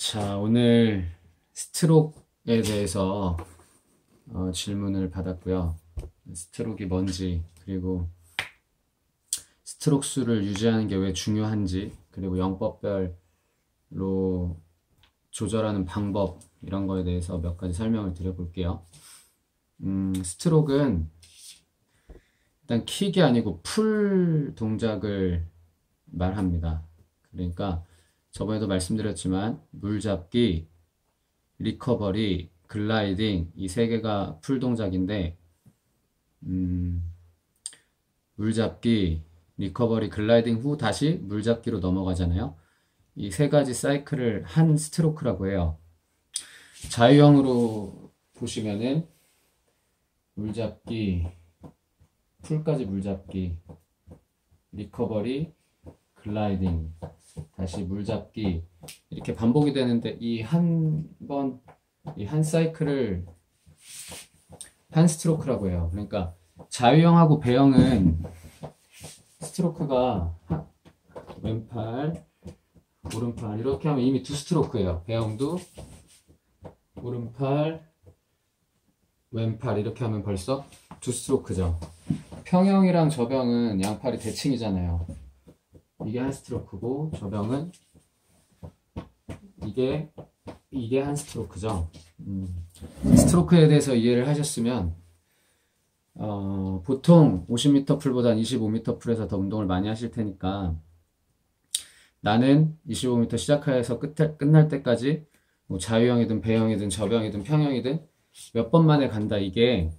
자, 오늘 스트로크에 대해서 어, 질문을 받았고요. 스트로크가 뭔지, 그리고 스트로크 수를 유지하는 게 왜 중요한지, 그리고 영법별로 조절하는 방법, 이런 거에 대해서 몇 가지 설명을 드려볼게요. 음, 스트로크는 일단 킥이 아니고 풀 동작을 말합니다. 그러니까 저번에도 말씀드렸지만 물잡기, 리커버리, 글라이딩 이 세 개가 풀 동작인데 음, 물잡기, 리커버리, 글라이딩 후 다시 물잡기로 넘어가잖아요. 이 세 가지 사이클을 한 스트로크라고 해요. 자유형으로 보시면은 물잡기, 풀까지 물잡기, 리커버리, 글라이딩, 다시 물잡기 이렇게 반복이 되는데 이 한 번, 이 한 사이클을 한 스트로크라고 해요. 그러니까 자유형하고 배형은 스트로크가 왼팔, 오른팔 이렇게 하면 이미 두 스트로크예요. 배형도 오른팔, 왼팔 이렇게 하면 벌써 두 스트로크죠. 평형이랑 저병은 양팔이 대칭이잖아요. 이게 한 스트로크고 저병은 이게 이게 한 스트로크죠. 음, 스트로크에 대해서 이해를 하셨으면 어, 보통 50m 풀보다 25m 풀에서 더 운동을 많이 하실 테니까 나는 25m 시작해서 끝에, 끝날 때까지 뭐 자유형이든 배형이든 저병이든 평형이든 몇 번 만에 간다 이게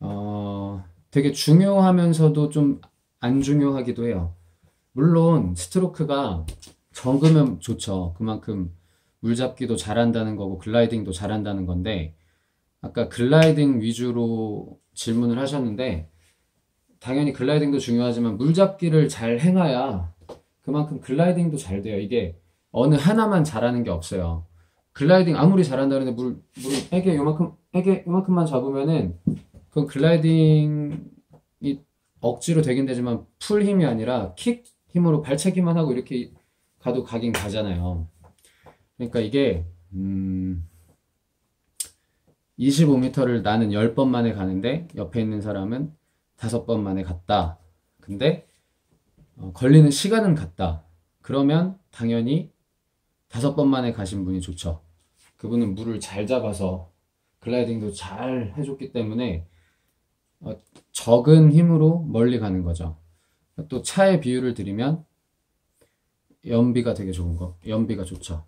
어, 되게 중요하면서도 좀 안 중요하기도 해요. 물론 스트로크가 적으면 좋죠. 그만큼 물잡기도 잘한다는 거고 글라이딩도 잘한다는 건데 아까 글라이딩 위주로 질문을 하셨는데 당연히 글라이딩도 중요하지만 물잡기를 잘 행해야 그만큼 글라이딩도 잘 돼요. 이게 어느 하나만 잘하는 게 없어요. 글라이딩 아무리 잘한다는데 물, 물, 애게 요만큼, 애게 요만큼만 잡으면은 그건 글라이딩이 억지로 되긴 되지만 풀 힘이 아니라 킥 힘으로 발차기만 하고 이렇게 가도 가긴 가잖아요. 그러니까 이게, 음, 25m를 나는 10번 만에 가는데 옆에 있는 사람은 5번 만에 갔다. 근데 어, 걸리는 시간은 같다. 그러면 당연히 5번 만에 가신 분이 좋죠. 그분은 물을 잘 잡아서 글라이딩도 잘 해줬기 때문에 어, 적은 힘으로 멀리 가는 거죠. 또 차의 비유를 드리면 연비가 되게 좋은 거, 연비가 좋죠.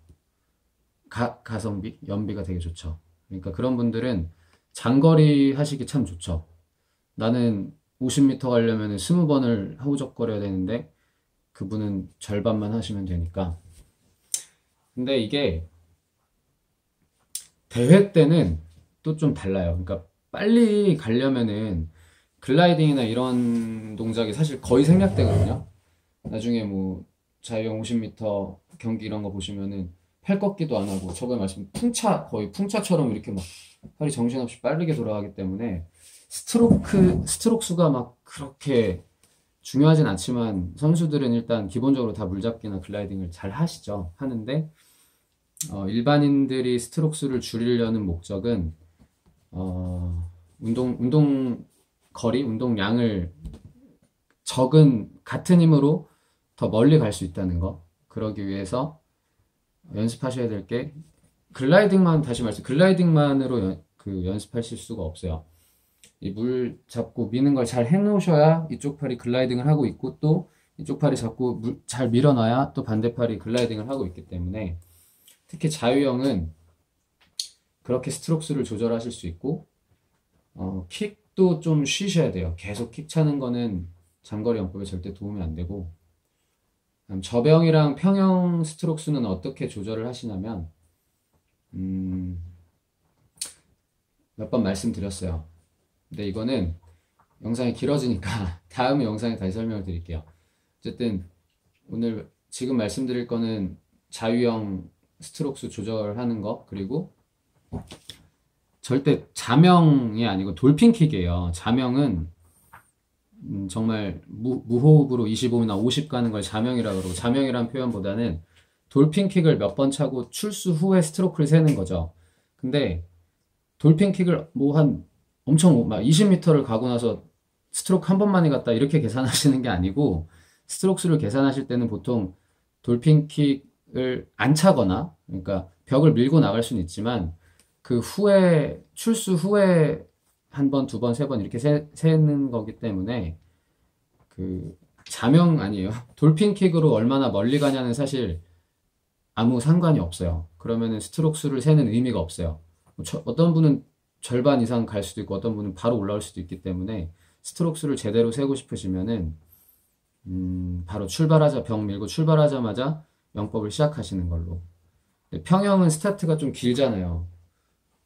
가, 가성비, 연비가 되게 좋죠. 그러니까 그런 분들은 장거리 하시기 참 좋죠. 나는 50m 가려면 20번을 허우적거려야 되는데 그분은 절반만 하시면 되니까. 근데 이게 대회 때는 또 좀 달라요. 그러니까 빨리 가려면은 글라이딩이나 이런 동작이 사실 거의 생략되거든요. 나중에 뭐 자유형 50m 경기 이런 거 보시면은 팔 꺾기도 안 하고 저번에 말씀 풍차 거의 풍차처럼 이렇게 막 팔이 정신없이 빠르게 돌아가기 때문에 스트로크 스트로크 수가 막 그렇게 중요하진 않지만 선수들은 일단 기본적으로 다 물잡기나 글라이딩을 잘 하시죠. 하는데 어, 일반인들이 스트로크 수를 줄이려는 목적은 어, 운동 운동 거리, 운동량을 적은 같은 힘으로 더 멀리 갈 수 있다는 거. 그러기 위해서 연습하셔야 될 게 글라이딩만 다시 말씀 글라이딩만으로 연, 그 연습하실 수가 없어요. 이 물 잡고 미는 걸 잘 해놓으셔야 이쪽 팔이 글라이딩을 하고 있고 또 이쪽 팔이 잡고 물, 잘 밀어놔야 또 반대 팔이 글라이딩을 하고 있기 때문에 특히 자유형은 그렇게 스트로크를 조절하실 수 있고 어, 킥 도좀 쉬셔야 돼요. 계속 킥 차는 거는 장거리 연법에 절대 도움이 안 되고 저병이랑 평형 스트로크 수는 어떻게 조절을 하시냐면 음, 몇 번 말씀드렸어요. 근데 이거는 영상이 길어지니까 다음 영상에 다시 설명을 드릴게요. 어쨌든 오늘 지금 말씀드릴 거는 자유형 스트로크 수 조절하는 거 그리고 절대 자명이 아니고 돌핀킥이에요. 자명은 음, 정말 무, 무호흡으로 25나 50 가는 걸 자명이라 그러고 자명이라는 표현보다는 돌핀킥을 몇 번 차고 출수 후에 스트로크를 세는 거죠. 근데 돌핀킥을 뭐 한 엄청 막 20m를 가고 나서 스트로크 한 번만에 갔다 이렇게 계산하시는 게 아니고 스트로크 수를 계산하실 때는 보통 돌핀킥을 안 차거나 그러니까 벽을 밀고 나갈 수는 있지만 그 후에 출수 후에 한 번, 두 번, 세 번 이렇게 세, 세는 거기 때문에 그 자명 아니에요. 돌핀킥으로 얼마나 멀리 가냐는 사실 아무 상관이 없어요. 그러면은 스트로크 수를 세는 의미가 없어요. 뭐 저- 어떤 분은 절반 이상 갈 수도 있고 어떤 분은 바로 올라올 수도 있기 때문에 스트로크 수를 제대로 세고 싶으시면은 음, 바로 출발하자 벽 밀고 출발하자마자 영법을 시작하시는 걸로. 평형은 스타트가 좀 길잖아요.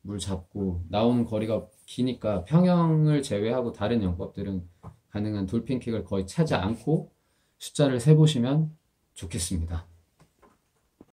물 잡고 나오는 거리가 기니까 평형을 제외하고 다른 영법들은 가능한 돌핀킥을 거의 차지 않고 숫자를 세보시면 좋겠습니다.